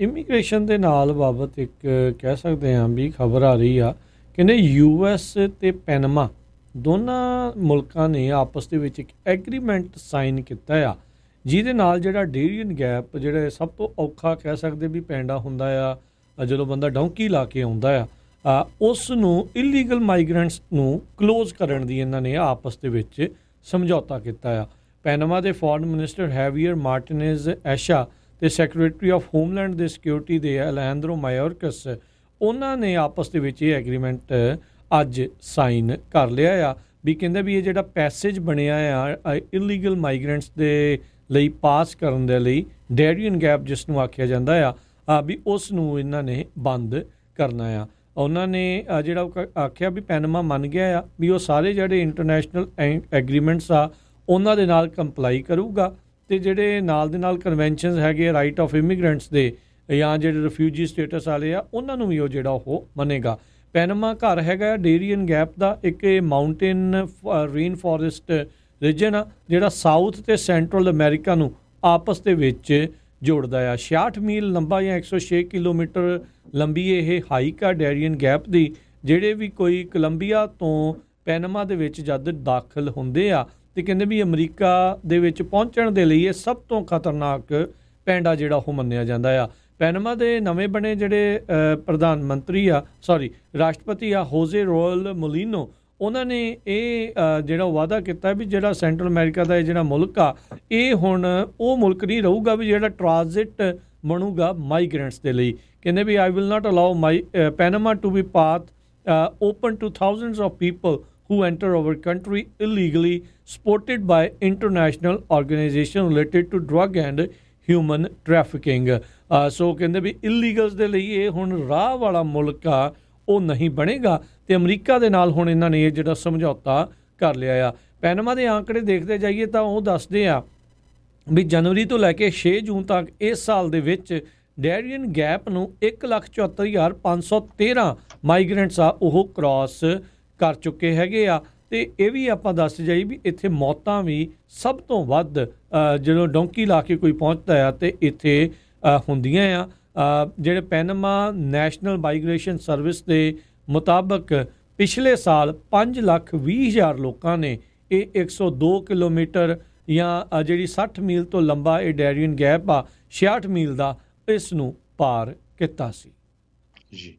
Immigration ਦੇ ਨਾਲ ਬਾਬਤ ਇੱਕ, ਕਹਿ ਸਕਦੇ ਹਾਂ ਵੀ ਖਬਰ ਆ ਰਹੀ ਆ ਕਹਿੰਦੇ ਯੂਐਸ ਤੇ ਪੈਨਮਾ ਦੋਨਾਂ ਮੁਲਕਾਂ ਨੇ ਆਪਸ ਦੇ ਵਿੱਚ ਇੱਕ ਐਗਰੀਮੈਂਟ ਸਾਈਨ ਕੀਤਾ ਆ। ਜਿਹਦੇ ਨਾਲ ਜਿਹੜਾ ਡੇਰੀਅਨ ਗੈਪ, ਜਿਹੜਾ ਸਭ ਤੋਂ ਔਖਾ ਕਹਿ ਸਕਦੇ ਵੀ ਪੈਂਡਾ ਹੁੰਦਾ ਆ, ਜਦੋਂ ਬੰਦਾ ਡੌਂਕੀ ਲਾ ਕੇ ਆਉਂਦਾ ਆ ਉਸ ਨੂੰ ਇਲੀਗਲ ਮਾਈਗ੍ਰੈਂਟਸ ਨੂੰ ক্লোਜ਼ ਕਰਨ ਦੀ ਇਹਨਾਂ ਨੇ ਆਪਸ ਦੇ ਵਿੱਚ ਸਮਝੌਤਾ ਕੀਤਾ ਆ। ਪੈਨਮਾ ਦੇ foreign minister Javier Martinez Acha ਤੇ ਸੈਕਟਰੀ ਆਫ ਹੋਮਲੈਂਡ ਦੇ ਸਿਕਿਉਰਿਟੀ ਦੇ ਅਲੈਂਡਰੋ ਮਾਇਓਰਕਸ ਉਹਨਾਂ ਨੇ ਆਪਸ ਦੇ ਵਿੱਚ ਇਹ ਐਗਰੀਮੈਂਟ ਅੱਜ ਸਾਈਨ ਕਰ ਲਿਆ ਆ ਵੀ ਕਹਿੰਦੇ ਵੀ ਇਹ ਜਿਹੜਾ ਪੈਸੇਜ ਬਣਿਆ ਆ ਇਲੀਗਲ ਮਾਈਗ੍ਰੈਂਟਸ ਦੇ ਲਈ ਪਾਸ ਕਰਨ ਦੇ ਲਈ ਡੈਰੀਅਨ ਗੈਪ ਜਿਸ ਨੂੰ ਆਖਿਆ ਜਾਂਦਾ ਆ ਆ ਵੀ ਉਸ ਨੂੰ ਇਹਨਾਂ ਨੇ ਬੰਦ ਕਰਨਾ ਆ। ਉਹਨਾਂ ਨੇ ਜਿਹੜਾ ਉਹ ਕ- ਆਖਿਆ ਵੀ ਪੈਨਮਾ ਮੰਨ ਗਿਆ ਆ ਵੀ ਉਹ ਸਾਰੇ ਜਿਹੜੇ ਇੰਟਰਨੈਸ਼ਨਲ ਐਗਰੀਮੈਂਟਸ ਆ, ਉਹਨਾਂ ਦੇ ਨਾਲ ਕੰਪਲਾਈ ਕਰੂਗਾ। ਤੇ ਜਿਹੜੇ ਨਾਲ ਦੇ ਨਾਲ ਕਨਵੈਨਸ਼ਨਸ ਹੈਗੇ ਰਾਈਟ ਆਫ ਇਮੀਗ੍ਰੈਂਟਸ ਦੇ, ਜਾਂ ਜਿਹੜੇ ਰਿਫਿਊਜੀ ਸਟੇਟਸ ਵਾਲੇ ਆ, ਉਹਨਾਂ ਨੂੰ ਵੀ ਉਹ ਜਿਹੜਾ ਉਹ ਮੰਨੇਗਾ। ਪੈਨਮਾ ਘਰ ਹੈਗਾ ਡੇਰੀਅਨ ਗੈਪ ਦਾ ਇੱਕ ਇਹ ਮਾਊਂਟੇਨ ਰੇਨ ਫੋਰੈਸਟ ਰੀਜਨ ਆ, ਜਿਹੜਾ ਸਾਊਥ ਤੇ ਸੈਂਟਰਲ ਅਮਰੀਕਾ ਨੂੰ ਆਪਸ ਦੇ ਵਿੱਚ ਜੋੜਦਾ ਆ। 66 ਮੀਲ ਲੰਬਾ ਜਾਂ 106 ਕਿਲੋਮੀਟਰ ਲੰਬੀ ਇਹ ਹਾਈਕ ਆ ਡੈਰੀਅਨ ਗੈਪ ਦੀ, ਜਿਹੜੇ ਵੀ ਕੋਈ ਕੋਲੰਬੀਆ ਤੋਂ ਪੈਨਮਾ ਦੇ ਵਿੱਚ ਜਦ ਦਾਖਲ ਹੁੰਦੇ ਆ ਤੇ ਕਹਿੰਦੇ ਵੀ ਅਮਰੀਕਾ ਦੇ ਵਿੱਚ ਪਹੁੰਚਣ ਦੇ ਲਈ ਇਹ ਸਭ ਤੋਂ ਖਤਰਨਾਕ ਪੈਂਡਾ ਜਿਹੜਾ ਉਹ ਮੰਨਿਆ ਜਾਂਦਾ ਆ। ਪੈਨਮਾ ਦੇ ਨਵੇਂ ਬਣੇ ਜਿਹੜੇ ਪ੍ਰਧਾਨ ਮੰਤਰੀ ਆ ਸੌਰੀ ਰਾਸ਼ਟਰਪਤੀ ਆ ਹੋਜ਼ੇ ਰੋਲ ਮੋਲਿਨੋ ਉਹਨਾਂ ਨੇ ਇਹ ਅ, ਜਿਹੜਾ ਵਾਅਦਾ ਕੀਤਾ ਵੀ ਜਿਹੜਾ ਸੈਂਟਰਲ ਅਮਰੀਕਾ ਦਾ ਇਹ ਜਿਹੜਾ ਮੁਲਕ ਆ ਇਹ ਹੁਣ ਉਹ ਮੁਲਕ ਨਹੀਂ ਰਹੂਗਾ ਵੀ ਜਿਹੜਾ ਟ੍ਰਾਂਜ਼ਿਟ ਬਣੂਗਾ ਮਾਈਗ੍ਰੈਂਟਸ ਦੇ ਲਈ। ਕਹਿੰਦੇ ਵੀ I will not allow my Panama to be path open to thousands of people who enter our country illegally, supported by international organizations related to drug and human trafficking. So ਕਹਿੰਦੇ ਵੀ ਇਲੀਗਲਸ ਦੇ ਲਈ ਇਹ ਹੁਣ ਰਾਹ ਵਾਲਾ ਮੁਲਕ ਆ ਉਹ ਨਹੀਂ ਬਣੇਗਾ ਤੇ ਅਮਰੀਕਾ ਦੇ ਨਾਲ ਹੁਣ ਇਹਨਾਂ ਨੇ ਇਹ ਜਿਹੜਾ ਸਮਝੌਤਾ ਕਰ ਲਿਆ ਆ ਪੈਨਮਾ ਦੇ ਆંકੜੇ ਦੇਖਦੇ ਜਾਈਏ ਤਾਂ ਉਹ ਦੱਸਦੇ ਆ ਵੀ ਜਨਵਰੀ ਤੋਂ ਲੈ ਕੇ 6 ਜੂਨ ਤੱਕ ਇਸ ਸਾਲ ਦੇ ਵਿੱਚ ਡੈਰੀਅਨ ਗੈਪ ਨੂੰ 174513 ਮਾਈਗ੍ਰੈਂਟਸ ਆ ਉਹ ਕ੍ਰਾਸ ਕਰ ਚੁੱਕੇ ਹੈਗੇ ਆ। ਤੇ ਇਹ ਵੀ ਆਪਾਂ ਦੱਸ ਜਾਈ ਵੀ ਇੱਥੇ ਮੌਤਾਂ ਵੀ ਸਭ ਤੋਂ ਵੱਧ ਜਦੋਂ ਡੋਂਕੀ ਲਾ ਕੇ ਕੋਈ ਪਹੁੰਚਦਾ ਆ ਤੇ ਇੱਥੇ ਹੁੰਦੀਆਂ ਆ। ਜਿਹੜੇ ਪੈਨਮਾ ਨੈਸ਼ਨਲ ਮਾਈਗ੍ਰੇਸ਼ਨ ਸਰਵਿਸ ਦੇ ਮੁਤਾਬਕ ਪਿਛਲੇ ਸਾਲ 5 ਲੱਖ 20 ਹਜ਼ਾਰ ਲੋਕਾਂ ਨੇ ਇਹ 102 ਕਿਲੋਮੀਟਰ ਜਾਂ ਜਿਹੜੀ 60 ਮੀਲ ਤੋਂ ਲੰਬਾ ਇਹ ਡੈਰੀਅਨ ਗੈਪ ਆ 66 ਮੀਲ ਦਾ ਇਸ ਨੂੰ ਪਾਰ ਕੀਤਾ ਸੀ। ਜੀ।